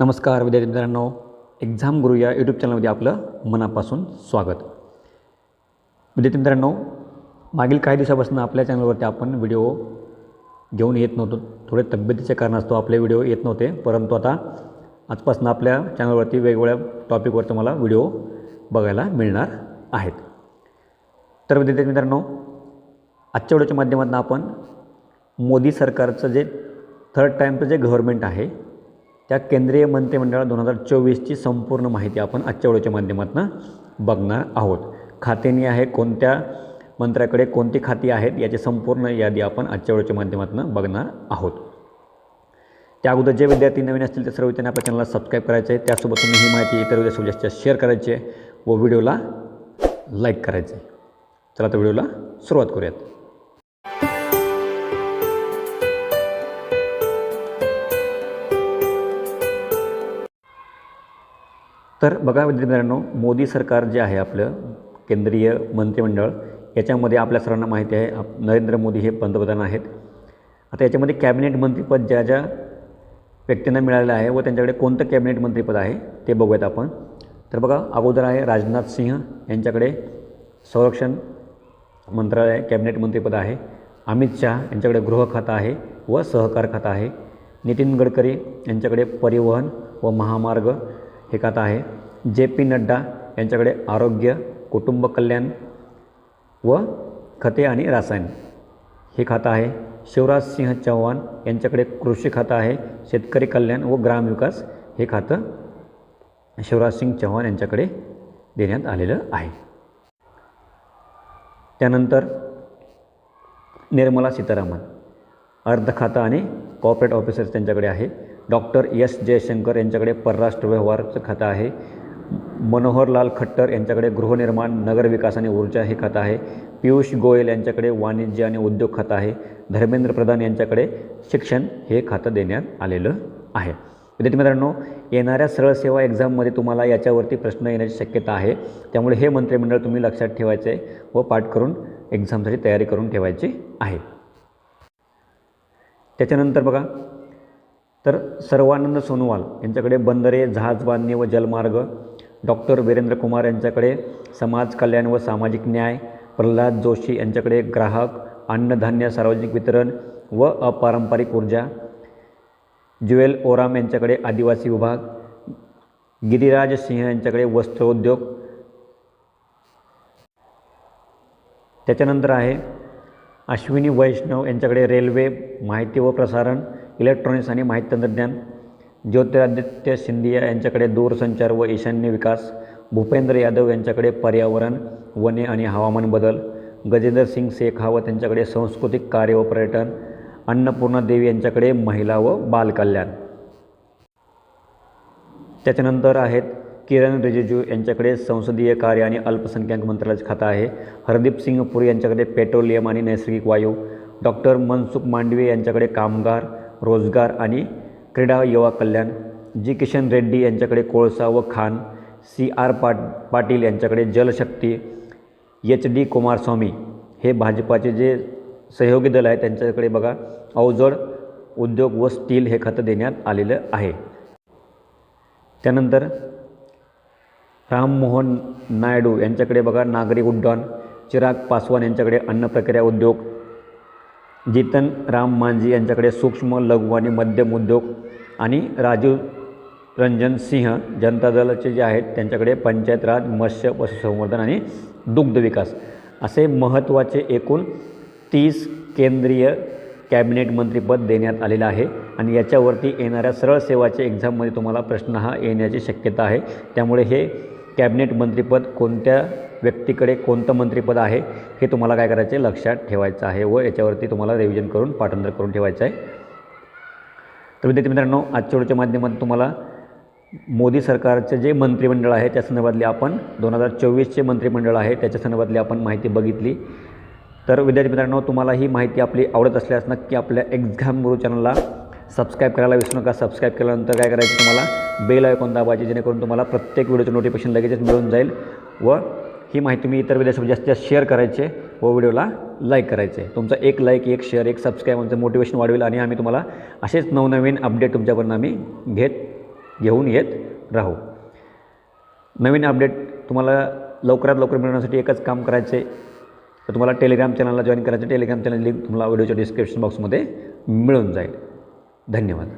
नमस्कार विद्यार्थी मित्रांनो. एक्झाम गुरु या यूट्यूब चॅनलमध्ये आपलं मनापासून स्वागत. विद्यार्थी मित्रांनो मागील काही दिवसापासून आपल्या चॅनलवरती आपण व्हिडिओ घेऊन येत नव्हतो. थोडे तब्येतीच्या कारणास्तव आपले व्हिडिओ येत नव्हते. परंतु आता आजपासून आपल्या चॅनलवरती वेगवेगळ्या टॉपिकवर तुम्हाला व्हिडिओ बघायला मिळणार आहेत. तर विद्यार्थी मित्रांनो आजच्या व्हिडिओच्या माध्यमातून आपण मोदी सरकारचं जे थर्ड टाईमचं जे गव्हर्मेंट आहे त्या केंद्रीय मंत्रिमंडळात दोन हजार चोवीसची संपूर्ण माहिती आपण आजच्या व्हिडिओच्या माध्यमातून बघणार आहोत. खातेनी आहे कोणत्या मंत्र्याकडे कोणती खाती आहेत याची संपूर्ण यादी आपण आजच्या व्हिडिओच्या माध्यमातून बघणार आहोत. त्या अगोदर जे विद्यार्थी नवीन असतील ते सर्व त्यांनी आपल्या चॅनलला सबस्क्राईब करायचे आहे. त्यासोबत तुम्ही ही माहिती इतर विद्यार्थी जास्त शेअर करायची आहे व व्हिडिओला लाईक करायचं आहे. चला तर व्हिडिओला सुरुवात करूयात. तर बघा विद्यार्थी मित्रांनो मोदी सरकार जे आहे आपलं केंद्रीय मंत्रिमंडळ याच्यामध्ये आपल्या सर्वांना माहिती आहे आप नरेंद्र मोदी हे पंतप्रधान आहेत. आता याच्यामध्ये कॅबिनेट मंत्रीपद ज्या ज्या व्यक्तींना मिळालेलं आहे व त्यांच्याकडे कोणतं कॅबिनेट मंत्रीपद आहे ते बघूयात आपण. तर बघा अगोदर आहे राजनाथ सिंह यांच्याकडे संरक्षण मंत्रालय कॅबिनेट मंत्रीपद आहे. अमित शहा यांच्याकडे गृह खातं आहे व सहकार खातं आहे. नितीन गडकरी यांच्याकडे परिवहन व महामार्ग हे खातं आहे. जे पी नड्डा यांच्याकडे आरोग्य कुटुंब कल्याण व खते आणि रसायन. हे खातं आहे. शिवराज सिंह चौहान यांच्याकडे कृषी खातं आहे. शेतकरी कल्याण व ग्रामविकास हे खातं शिवराज सिंग चौहान यांच्याकडे देण्यात आलेलं आहे. त्यानंतर निर्मला सीतारामन. अर्ध खातं आणि कॉर्पोरेट ऑफिसर्स त्यांच्याकडे आहे. डॉक्टर एस जयशंकर यांच्याकडे परराष्ट्र व्यवहारचं खातं आहे. मनोहरलाल खट्टर यांच्याकडे गृहनिर्माण नगरविकास आणि ऊर्जा हे खातं आहे. पियुष गोयल यांच्याकडे वाणिज्य आणि उद्योग खातं आहे. धर्मेंद्र प्रधान यांच्याकडे शिक्षण हे खातं देण्यात आलेलं आहे. विद्यार्थी मित्रांनो येणाऱ्या सरळ सेवा एक्झाममध्ये तुम्हाला याच्यावरती प्रश्न येण्याची शक्यता आहे. त्यामुळे हे मंत्रिमंडळ तुम्ही लक्षात ठेवायचे आहे व पाठ करून एक्झामसाठी तयारी करून ठेवायची आहे. त्याच्यानंतर बघा तर सर्वानंद सोनोवाल यांच्याकडे बंदरे जहाज व जलमार्ग डॉक्टर वीरेंद्र कुमार यांच्याकडे समाज कल्याण व सामाजिक न्याय प्रल्हाद जोशी यांच्याकडे ग्राहक अन्नधान्य सार्वजनिक वितरण व अपारंपरिक ऊर्जा ज्युएल ओराम यांच्याकडे आदिवासी विभाग गिरिराज सिंह यांच्याकडे वस्त्रोद्योग त्याच्यानंतर आहे अश्विनी वैष्णव यांच्याकडे रेल्वे माहिती व प्रसारण इलेक्ट्रॉनिक्स आणि माहिती तंत्रज्ञान ज्योतिरादित्य सिंधिया यांच्याकडे दूरसंचार व ईशान्य विकास भूपेंद्र यादव यांच्याकडे पर्यावरण वने आणि हवामान बदल गजेंद्र सिंग शेखावत यांच्याकडे सांस्कृतिक कार्य व पर्यटन अन्नपूर्णा देवी यांच्याकडे महिला व बालकल्याण त्याच्यानंतर आहेत किरण रिजिजू यांच्याकडे संसदीय कार्य आणि अल्पसंख्याक मंत्रालयाचे खातं आहे. हरदीप सिंग पुरी यांच्याकडे पेट्रोलियम आणि नैसर्गिक वायू डॉक्टर मनसुख मांडवे यांच्याकडे कामगार रोजगार आणि क्रीडा युवा कल्याण. जी किशन रेड्डी यांच्याकडे कोळसा व खान सी आर पाट पाटील यांच्याकडे जलशक्ती एच डी कुमारस्वामी हे भाजपाचे जे सहयोगी दल आहे त्यांच्याकडे बघा अवजड उद्योग व स्टील हे खातं देण्यात आलेलं आहे. त्यानंतर राममोहन नायडू यांच्याकडे बघा नागरी उड्डाण चिराग पासवान यांच्याकडे अन्न प्रक्रिया उद्योग जितन राम मांझी यांच्याकडे सूक्ष्म लघु आणि मध्यम उद्योग आणि राजीव रंजन सिंह जनता दलाचे जे आहेत त्यांच्याकडे पंचायत राज मत्स्य पशुसंवर्धन आणि दुग्ध विकास असे महत्त्वाचे एकूण तीस केंद्रीय कॅबिनेट मंत्रीपद देण्यात आलेलं आहे. आणि याच्यावरती येणाऱ्या सरळ सेवाच्या एक्झाममध्ये तुम्हाला प्रश्न हा येण्याची शक्यता आहे. त्यामुळे हे कॅबिनेट मंत्रीपद कोणत्या व्यक्तीकडे कोणतं मंत्रीपद आहे हे तुम्हाला काय करायचं आहे लक्षात ठेवायचं आहे व याच्यावरती तुम्हाला रिव्हिजन करून पाठांतर करून ठेवायचं आहे. तर विद्यार्थी मित्रांनो आजच्या व्हिडिओच्या माध्यमातून तुम्हाला मोदी सरकारचे जे मंत्रिमंडळ आहे त्या संदर्भातली आपण दोन हजार चोवीसचे मंत्रिमंडळ आहे त्याच्या संदर्भातली आपण माहिती बघितली. तर विद्यार्थी मित्रांनो तुम्हाला ही माहिती आपली आवडत असल्यास नक्की आपल्या एक्झाम गुरु चॅनलला सबस्क्राईब करायला विसरू नका. सबस्क्राईब केल्यानंतर काय करायचं तुम्हाला? बेल आयकॉन दाबायचे जेणेकरून तुम्हाला प्रत्येक व्हिडिओचं नोटिफिकेशन लगेचच मिळून जाईल व ही माहिती मी इतर वेळेस जास्तीत जास्त शेअर करायचे व व्हिडिओला लाईक करायचे. तुमचा एक लाईक एक शेअर एक सबस्क्राईब आमचं मोटिवेशन वाढवेल आणि आम्ही तुम्हाला असेच नवनवीन अपडेट तुमच्याकडून आम्ही घेत घेऊन येत राहू. नवीन अपडेट तुम्हाला लवकरात लवकर मिळवण्यासाठी एकच काम करायचे. तर तुम्हाला टेलिग्राम चॅनलला जॉईन करायचं. टेलिग्राम चॅनल लिंक तुम्हाला व्हिडिओच्या डिस्क्रिप्शन बॉक्समध्ये मिळून जाईल. धन्यवाद.